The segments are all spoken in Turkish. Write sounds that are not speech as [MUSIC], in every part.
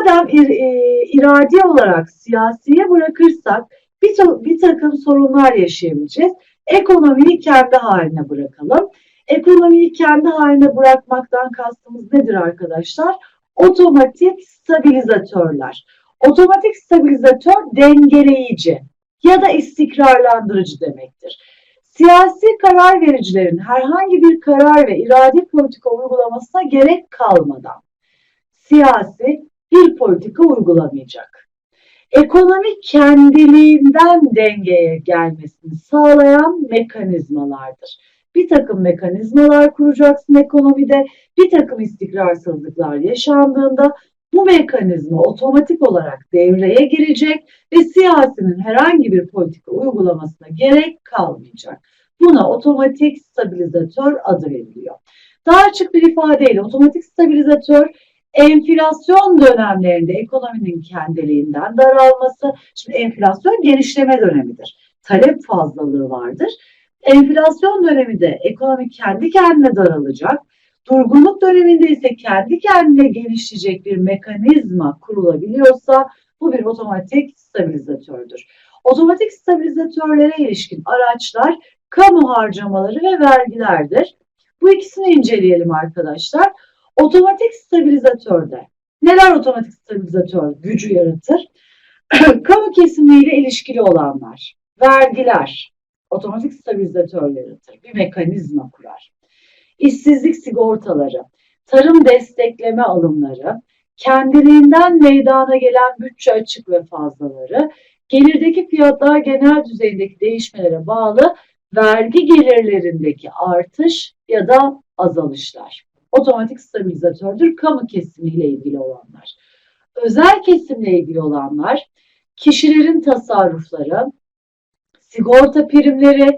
madem ir- e, iradi olarak siyasiye bırakırsak bir, bir takım sorunlar yaşayabileceğiz. Ekonomiyi kendi haline bırakalım. Ekonomiyi kendi haline bırakmaktan kastımız nedir arkadaşlar? Otomatik stabilizatörler. Otomatik stabilizatör dengeleyici ya da istikrarlandırıcı demektir. Siyasi karar vericilerin herhangi bir karar ve iradi politika uygulamasına gerek kalmadan siyasi bir politika uygulamayacak. Ekonomi kendiliğinden dengeye gelmesini sağlayan mekanizmalardır. Bir takım mekanizmalar kuracaksın ekonomide, bir takım istikrarsızlıklar yaşandığında bu mekanizma otomatik olarak devreye girecek ve siyasinin herhangi bir politika uygulamasına gerek kalmayacak. Buna otomatik stabilizatör adı veriliyor. Daha açık bir ifadeyle otomatik stabilizatör enflasyon dönemlerinde ekonominin kendiliğinden daralması, şimdi enflasyon genişleme dönemidir. Talep fazlalığı vardır. Enflasyon döneminde ekonomi kendi kendine daralacak. Durgunluk döneminde ise kendi kendine genişleyecek bir mekanizma kurulabiliyorsa bu bir otomatik stabilizatördür. Otomatik stabilizatörlere ilişkin araçlar kamu harcamaları ve vergilerdir. Bu ikisini inceleyelim arkadaşlar. Otomatik stabilizatörde neler otomatik stabilizatör gücü yaratır? [CLEARS THROAT] Kamu kesimiyle ilişkili olanlar, vergiler otomatik stabilizatör yaratır. Bir mekanizma kurar. İşsizlik sigortaları, tarım destekleme alımları, kendiliğinden meydana gelen bütçe açık ve fazlaları, gelirdeki fiyatlar genel düzeyindeki değişmelere bağlı vergi gelirlerindeki artış ya da azalışlar otomatik stabilizatördür. Kamu kesimiyle ilgili olanlar. Özel kesimle ilgili olanlar kişilerin tasarrufları, sigorta primleri,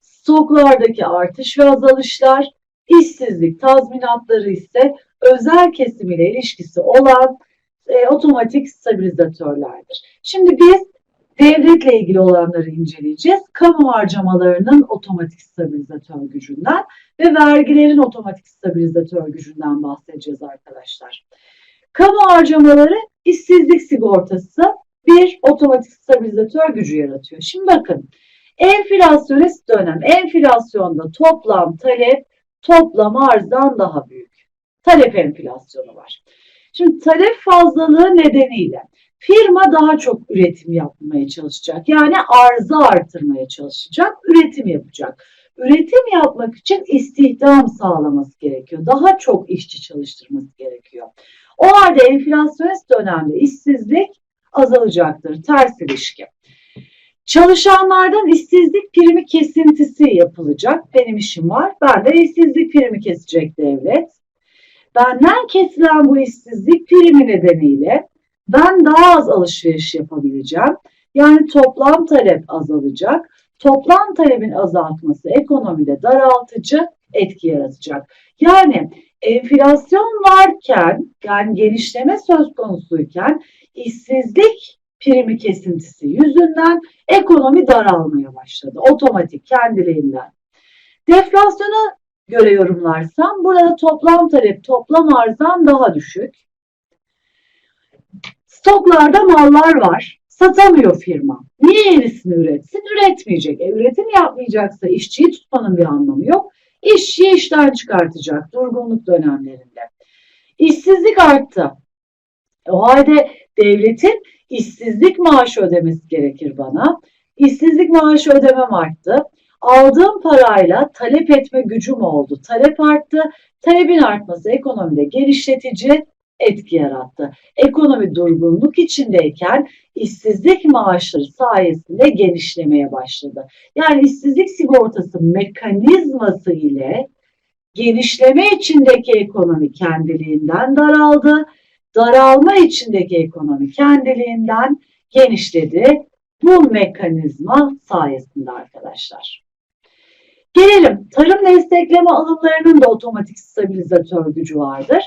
stoklardaki artış ve azalışlar, işsizlik tazminatları ise özel kesim ile ilişkisi olan e, otomatik stabilizatörlerdir. Şimdi biz devletle ilgili olanları inceleyeceğiz. Kamu harcamalarının otomatik stabilizatör gücünden ve vergilerin otomatik stabilizatör gücünden bahsedeceğiz arkadaşlar. Kamu harcamaları işsizlik sigortası bir otomatik stabilizatör gücü yaratıyor. Şimdi bakın enflasyonist dönem enflasyonda toplam talep toplam arzdan daha büyük. Talep enflasyonu var. Şimdi talep fazlalığı nedeniyle firma daha çok üretim yapmaya çalışacak. Yani arzı artırmaya çalışacak, üretim yapacak. Üretim yapmak için istihdam sağlaması gerekiyor. Daha çok işçi çalıştırması gerekiyor. O halde enflasyonist dönemde işsizlik azalacaktır. Ters ilişki. Çalışanlardan işsizlik primi kesintisi yapılacak. Benim işim var. Ben de işsizlik primi kesecek devlet. Benden kesilen bu işsizlik primi nedeniyle ben daha az alışveriş yapabileceğim. Yani toplam talep azalacak. Toplam talebin azaltması ekonomide daraltıcı etki yaratacak. Yani enflasyon varken yani genişleme söz konusuyken işsizlik primi kesintisi yüzünden ekonomi daralmaya başladı. Otomatik kendiliğinden. Deflasyona göre yorumlarsam burada toplam talep toplam arzdan daha düşük. Stoklarda mallar var. Satamıyor firma. Niye yenisini üretsin? Üretmeyecek. E, üretim yapmayacaksa işçiyi tutmanın bir anlamı yok. İşçiyi işten çıkartacak durgunluk dönemlerinde. İşsizlik arttı. O halde devletin işsizlik maaşı ödemesi gerekir bana. İşsizlik maaşı ödemem arttı. Aldığım parayla talep etme gücüm oldu. Talep arttı. Talebin artması ekonomide genişletici etki yarattı. Ekonomi durgunluk içindeyken işsizlik maaşları sayesinde genişlemeye başladı. Yani işsizlik sigortası mekanizması ile genişleme içindeki ekonomi kendiliğinden daraldı. Daralma içindeki ekonomi kendiliğinden genişledi. Bu mekanizma sayesinde arkadaşlar. Gelelim tarım destekleme alımlarının da otomatik stabilizatör gücü vardır.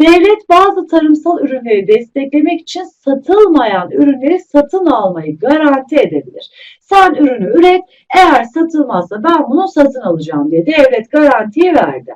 Devlet bazı tarımsal ürünleri desteklemek için satılmayan ürünleri satın almayı garanti edebilir. Sen ürünü üret, eğer satılmazsa ben bunu satın alacağım diye devlet garantiyi verdi.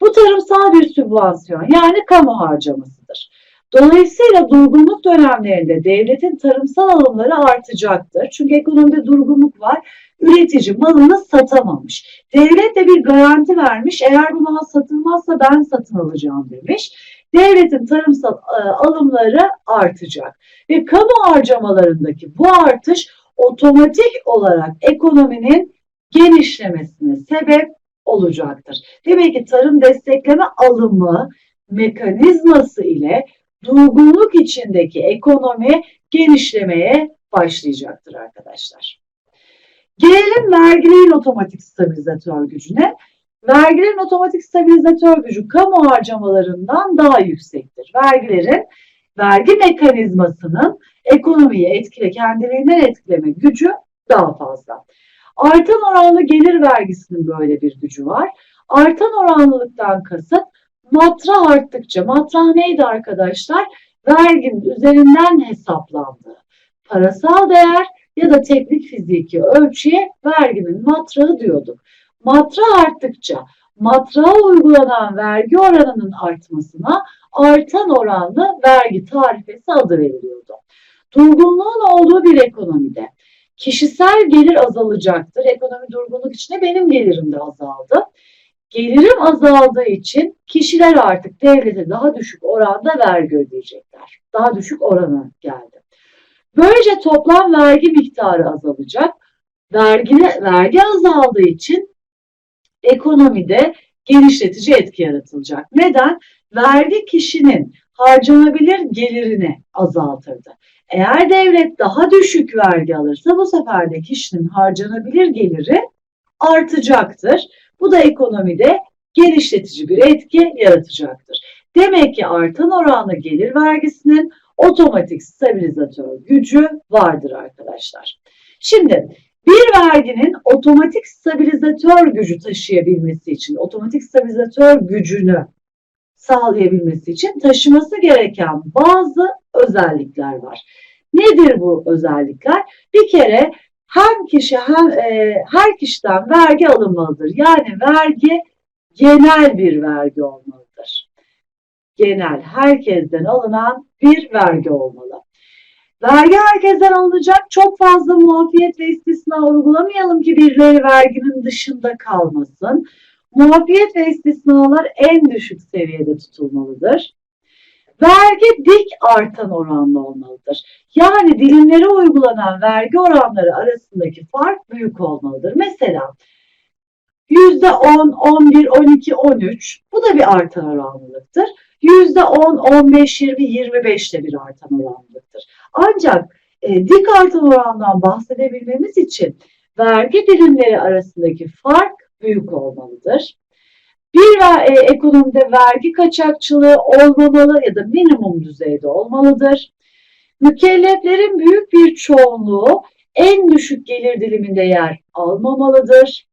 Bu tarımsal bir sübvansiyon yani kamu harcamasıdır. Dolayısıyla durgunluk dönemlerinde devletin tarımsal alımları artacaktır. Çünkü ekonomide durgunluk var. Üretici malını satamamış. Devlet de bir garanti vermiş. Eğer bu mal satılmazsa ben satın alacağım demiş. Devletin tarımsal e, alımları artacak. Ve kamu harcamalarındaki bu artış otomatik olarak ekonominin genişlemesine sebep olacaktır. Demek ki tarım destekleme alımı mekanizması ile durgunluk içindeki ekonomi genişlemeye başlayacaktır arkadaşlar. Gelelim vergilerin otomatik stabilizatör gücüne. Vergilerin otomatik stabilizatör gücü kamu harcamalarından daha yüksektir. Vergilerin vergi mekanizmasının ekonomiyi etkile, kendiliğinden etkileme gücü daha fazla. Artan oranlı gelir vergisinin böyle bir gücü var. Artan oranlılıktan kasıt matra arttıkça, matra neydi arkadaşlar? Verginin üzerinden hesaplandığı parasal değer ya da teknik fiziki ölçüye verginin matrağı diyorduk. Matra arttıkça matrağa uygulanan vergi oranının artmasına artan oranlı vergi tarifesi adı veriliyordu. Durgunluğun olduğu bir ekonomide kişisel gelir azalacaktır. Ekonomi durgunluk içinde benim gelirim de azaldı. Gelirim azaldığı için kişiler artık devlete daha düşük oranda vergi ödeyecekler. Daha düşük orana geldi. Böylece toplam vergi miktarı azalacak. Vergi, vergi azaldığı için ekonomide genişletici etki yaratılacak. Neden? Vergi kişinin harcanabilir gelirini azaltırdı. Eğer devlet daha düşük vergi alırsa bu sefer de kişinin harcanabilir geliri artacaktır. Bu da ekonomide genişletici bir etki yaratacaktır. Demek ki artan oranlı gelir vergisinin otomatik stabilizatör gücü vardır arkadaşlar. Şimdi bir verginin otomatik stabilizatör gücü taşıyabilmesi için, otomatik stabilizatör gücünü sağlayabilmesi için taşıması gereken bazı özellikler var. Nedir bu özellikler? Bir kere hem kişi hem e, her kişiden vergi alınmalıdır. Yani vergi genel bir vergi olmalıdır. Genel, herkesten alınan bir vergi olmalı. Vergi herkesten alınacak. Çok fazla muafiyet ve istisna uygulamayalım ki birileri verginin dışında kalmasın. Muafiyet ve istisnalar en düşük seviyede tutulmalıdır. Vergi dik artan oranlı olmalıdır. Yani dilimlere uygulanan vergi oranları arasındaki fark büyük olmalıdır. Mesela %10, 11, 12, 13 bu da bir artan oranlılıktır. %10, 15, 20, 25 de bir artan oranlılıktır. Ancak e, dik artan orandan bahsedebilmemiz için vergi dilimleri arasındaki fark büyük olmalıdır. Bir e, ekonomide vergi kaçakçılığı olmamalı ya da minimum düzeyde olmalıdır. Mükelleflerin büyük bir çoğunluğu en düşük gelir diliminde yer almamalıdır.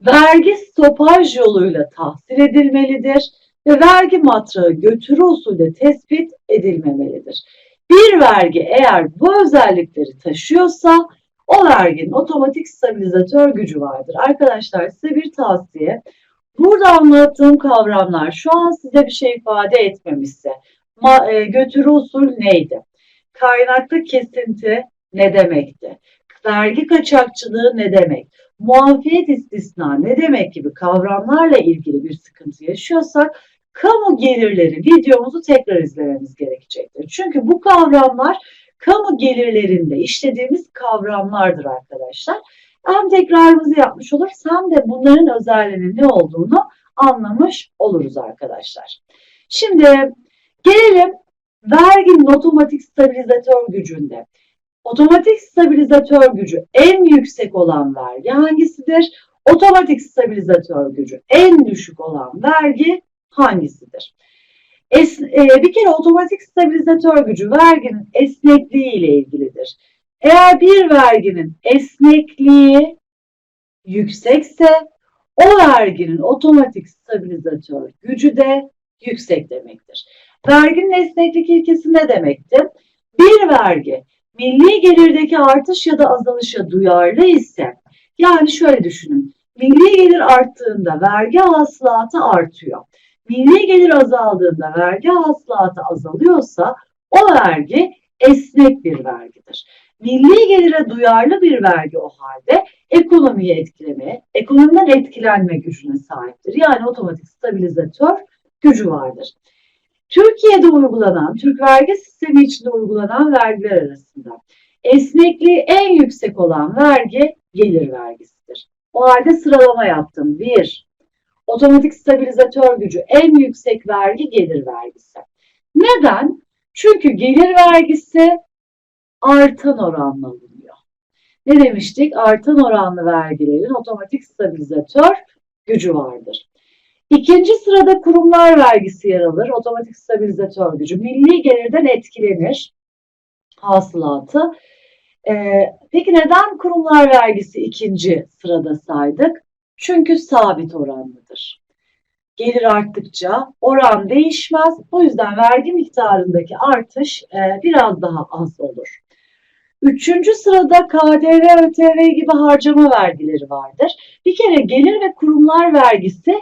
Vergi stopaj yoluyla tahsil edilmelidir ve vergi matrağı götürü usulü tespit edilmemelidir. Bir vergi eğer bu özellikleri taşıyorsa o verginin otomatik stabilizatör gücü vardır. Arkadaşlar size bir tavsiye. Burada anlattığım kavramlar şu an size bir şey ifade etmemişse ma, e, götürü usul neydi? Kaynaklı kesinti ne demekti? Vergi kaçakçılığı ne demek? Muafiyet istisna ne demek gibi kavramlarla ilgili bir sıkıntı yaşıyorsak kamu gelirleri videomuzu tekrar izlememiz gerekecektir. Çünkü bu kavramlar kamu gelirlerinde işlediğimiz kavramlardır arkadaşlar. Hem tekrarımızı yapmış oluruz hem de bunların özelliğinin ne olduğunu anlamış oluruz arkadaşlar. Şimdi gelelim verginin otomatik stabilizatör gücünde. Otomatik stabilizatör gücü en yüksek olan vergi hangisidir? Otomatik stabilizatör gücü en düşük olan vergi hangisidir? Es, e, bir kere otomatik stabilizatör gücü verginin esnekliği ile ilgilidir. Eğer bir verginin esnekliği yüksekse o verginin otomatik stabilizatör gücü de yüksek demektir. Verginin esneklik ilkesi ne demekti? Bir vergi milli gelirdeki artış ya da azalışa duyarlı ise yani şöyle düşünün. Milli gelir arttığında vergi hasılatı artıyor. milli gelir azaldığında vergi hasılatı azalıyorsa o vergi esnek bir vergidir. Milli gelire duyarlı bir vergi o halde ekonomiyi etkilemeye, ekonomiden etkilenme gücüne sahiptir. Yani otomatik stabilizatör gücü vardır. Türkiye'de uygulanan, Türk vergi sistemi içinde uygulanan vergiler arasında esnekliği en yüksek olan vergi gelir vergisidir. O halde sıralama yaptım. 1. Otomatik stabilizatör gücü en yüksek vergi gelir vergisi. Neden? Çünkü gelir vergisi artan oranla alınıyor. Ne demiştik? Artan oranlı vergilerin otomatik stabilizatör gücü vardır. İkinci sırada kurumlar vergisi yer alır. Otomatik stabilizatör gücü. Milli gelirden etkilenir hasılatı. Ee, peki neden kurumlar vergisi ikinci sırada saydık? Çünkü sabit oranlıdır. Gelir arttıkça oran değişmez. O yüzden vergi miktarındaki artış e, biraz daha az olur. Üçüncü sırada KDV, ÖTV gibi harcama vergileri vardır. Bir kere gelir ve kurumlar vergisi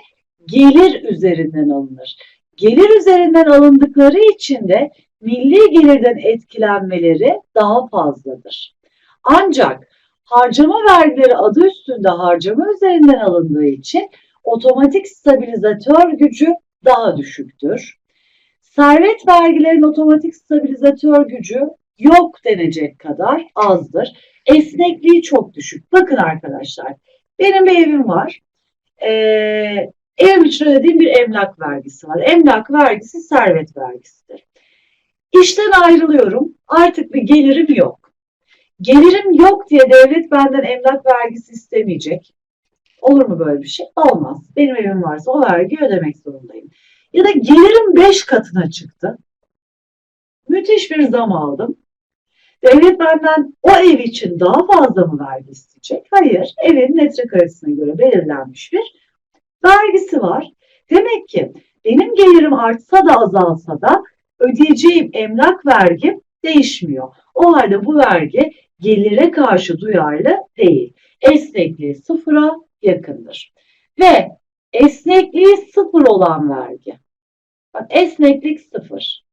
gelir üzerinden alınır. Gelir üzerinden alındıkları için de milli gelirden etkilenmeleri daha fazladır. Ancak harcama vergileri adı üstünde harcama üzerinden alındığı için otomatik stabilizatör gücü daha düşüktür. Servet vergilerin otomatik stabilizatör gücü yok denecek kadar azdır. Esnekliği çok düşük. Bakın arkadaşlar benim bir evim var. Ee, evim için ödediğim bir emlak vergisi var. Emlak vergisi servet vergisidir. İşten ayrılıyorum. Artık bir gelirim yok. Gelirim yok diye devlet benden emlak vergisi istemeyecek. Olur mu böyle bir şey? Olmaz. Benim evim varsa o vergiyi ödemek zorundayım. Ya da gelirim 5 katına çıktı. Müthiş bir zam aldım. Devlet benden o ev için daha fazla mı vergi isteyecek? Hayır. Evin metrekaresine göre belirlenmiş bir vergisi var. Demek ki benim gelirim artsa da azalsa da ödeyeceğim emlak vergim değişmiyor. O halde bu vergi gelire karşı duyarlı değil. Esnekliği sıfıra yakındır. Ve esnekliği sıfır olan vergi. Bak esneklik sıfır.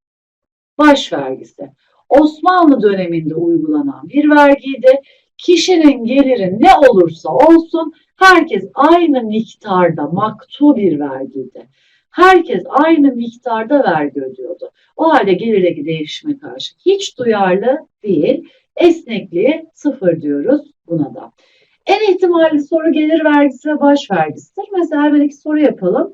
Baş vergisi. Osmanlı döneminde uygulanan bir vergiydi. Kişinin geliri ne olursa olsun herkes aynı miktarda maktu bir vergiydi. Herkes aynı miktarda vergi ödüyordu. O halde gelirdeki değişime karşı hiç duyarlı değil. Esnekliği sıfır diyoruz buna da. En ihtimalli soru gelir vergisi ve baş vergisidir. Mesela hemen iki soru yapalım.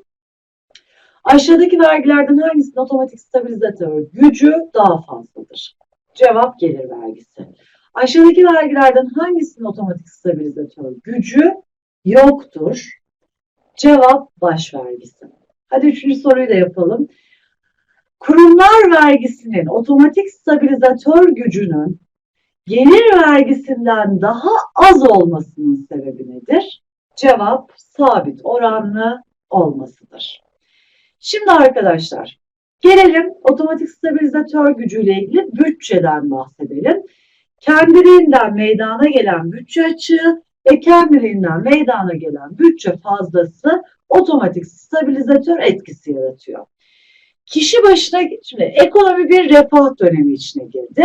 Aşağıdaki vergilerden hangisinin otomatik stabilizatör gücü daha fazladır? Cevap gelir vergisi. Aşağıdaki vergilerden hangisinin otomatik stabilizatör gücü yoktur? Cevap baş vergisi. Hadi üçüncü soruyu da yapalım. Kurumlar vergisinin otomatik stabilizatör gücünün gelir vergisinden daha az olmasının sebebi nedir? Cevap sabit oranlı olmasıdır. Şimdi arkadaşlar gelelim otomatik stabilizatör gücüyle ilgili bütçeden bahsedelim. Kendiliğinden meydana gelen bütçe açığı ve kendiliğinden meydana gelen bütçe fazlası otomatik stabilizatör etkisi yaratıyor. Kişi başına, şimdi ekonomi bir refah dönemi içine girdi.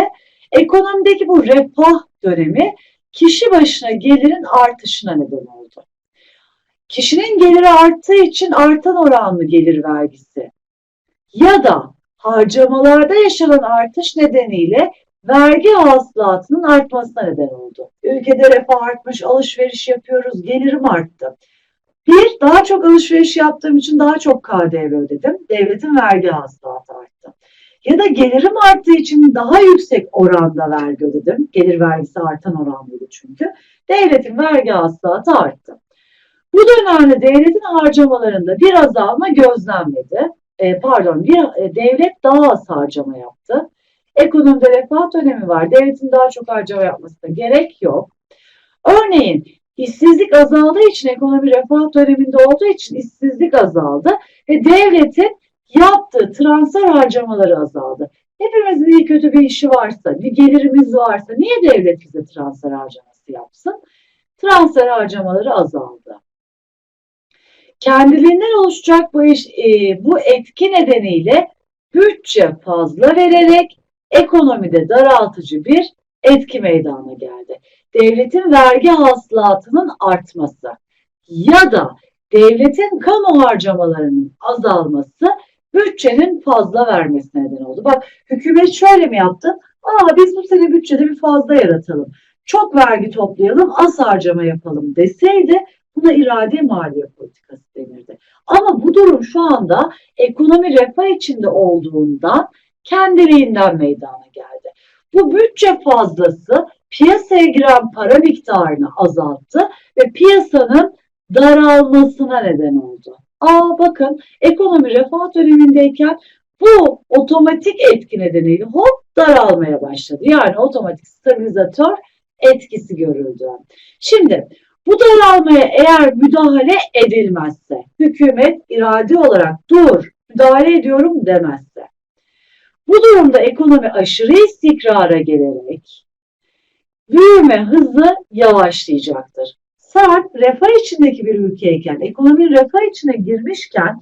Ekonomideki bu refah dönemi kişi başına gelirin artışına neden oldu. Kişinin geliri arttığı için artan oranlı gelir vergisi ya da harcamalarda yaşanan artış nedeniyle vergi hasılatının artmasına neden oldu. Ülkede refah artmış, alışveriş yapıyoruz, gelirim arttı. Bir, daha çok alışveriş yaptığım için daha çok KDV ödedim. Devletin vergi hasılatı arttı. Ya da gelirim arttığı için daha yüksek oranda vergi ödedim. Gelir vergisi artan oranlıydı çünkü. Devletin vergi hasılatı arttı. Bu dönemde devletin harcamalarında bir azalma gözlenmedi. E, pardon, bir, e, devlet daha az harcama yaptı. Ekonomide refah dönemi var. Devletin daha çok harcama yapmasına gerek yok. Örneğin işsizlik azaldığı için ekonomi refah döneminde olduğu için işsizlik azaldı ve devletin yaptığı transfer harcamaları azaldı. Hepimizin iyi kötü bir işi varsa, bir gelirimiz varsa niye devlet bize transfer harcaması yapsın? Transfer harcamaları azaldı. Kendiliğinden oluşacak bu, iş, e, bu etki nedeniyle bütçe fazla vererek ekonomide daraltıcı bir etki meydana geldi. Devletin vergi hasılatının artması ya da devletin kamu harcamalarının azalması bütçenin fazla vermesine neden oldu. Bak hükümet şöyle mi yaptı? Aa biz bu sene bütçede bir fazla yaratalım. Çok vergi toplayalım, az harcama yapalım deseydi buna maliye politikası denirdi. Ama bu durum şu anda ekonomi refah içinde olduğundan kendiliğinden meydana geldi. Bu bütçe fazlası piyasaya giren para miktarını azalttı ve piyasanın daralmasına neden oldu. Aa bakın ekonomi refah dönemindeyken bu otomatik etki nedeniyle hop daralmaya başladı. Yani otomatik stabilizatör etkisi görüldü. Şimdi bu daralmaya eğer müdahale edilmezse, hükümet irade olarak dur müdahale ediyorum demezse, bu durumda ekonomi aşırı istikrara gelerek büyüme hızı yavaşlayacaktır. Sen refah içindeki bir ülkeyken, ekonomi refah içine girmişken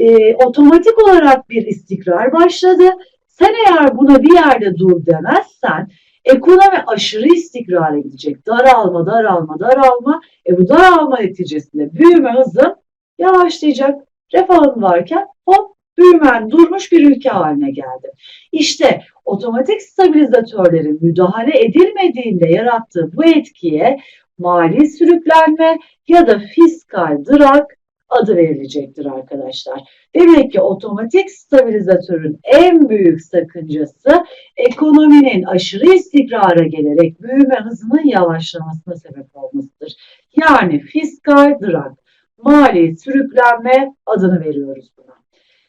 e, otomatik olarak bir istikrar başladı. Sen eğer buna bir yerde dur demezsen ekonomi aşırı istikrara gidecek. Daralma, daralma, daralma. E bu daralma neticesinde büyüme hızı yavaşlayacak. Refahın varken hop büyümen durmuş bir ülke haline geldi. İşte otomatik stabilizatörlerin müdahale edilmediğinde yarattığı bu etkiye mali sürüklenme ya da fiskal drak adı verilecektir arkadaşlar. Demek ki otomatik stabilizatörün en büyük sakıncası ekonominin aşırı istikrara gelerek büyüme hızının yavaşlamasına sebep olmasıdır. Yani fiskal drak, mali sürüklenme adını veriyoruz buna.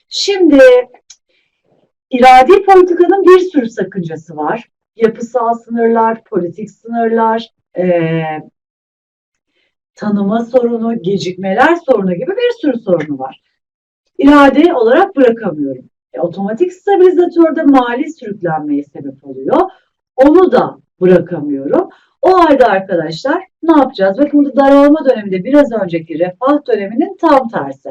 Şimdi iradi politikanın bir sürü sakıncası var. Yapısal sınırlar, politik sınırlar, e, tanıma sorunu, gecikmeler sorunu gibi bir sürü sorunu var. İrade olarak bırakamıyorum. E, otomatik stabilizatörde mali sürüklenmeye sebep oluyor. Onu da bırakamıyorum. O halde arkadaşlar ne yapacağız? Bakın burada daralma döneminde biraz önceki refah döneminin tam tersi.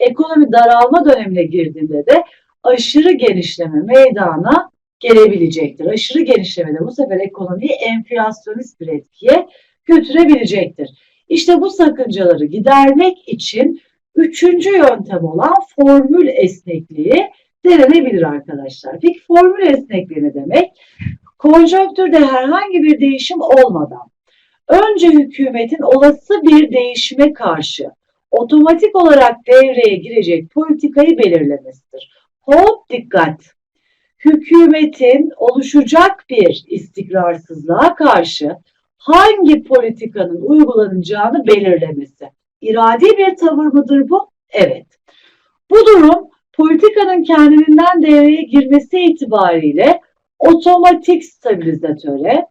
Ekonomi daralma dönemine girdiğinde de aşırı genişleme meydana gelebilecektir. Aşırı genişleme de bu sefer ekonomiyi enflasyonist bir etkiye götürebilecektir. İşte bu sakıncaları gidermek için üçüncü yöntem olan formül esnekliği denenebilir arkadaşlar. Peki formül esnekliği ne demek? Konjonktürde herhangi bir değişim olmadan önce hükümetin olası bir değişime karşı otomatik olarak devreye girecek politikayı belirlemesidir. Hop dikkat! Hükümetin oluşacak bir istikrarsızlığa karşı hangi politikanın uygulanacağını belirlemesi. İradi bir tavır mıdır bu? Evet. Bu durum politikanın kendiliğinden devreye girmesi itibariyle otomatik stabilizatöre,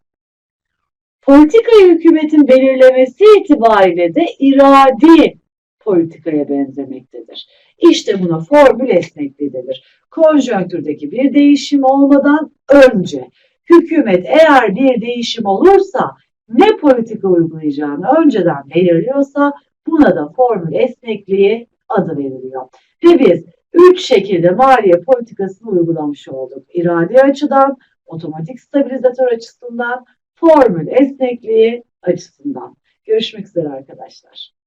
politikayı hükümetin belirlemesi itibariyle de iradi politikaya benzemektedir. İşte buna formül esnekliği denir. Konjonktürdeki bir değişim olmadan önce hükümet eğer bir değişim olursa ne politika uygulayacağını önceden belirliyorsa buna da formül esnekliği adı veriliyor. Ve biz üç şekilde maliye politikasını uygulamış olduk. İradi açıdan, otomatik stabilizatör açısından, formül esnekliği açısından. Görüşmek üzere arkadaşlar.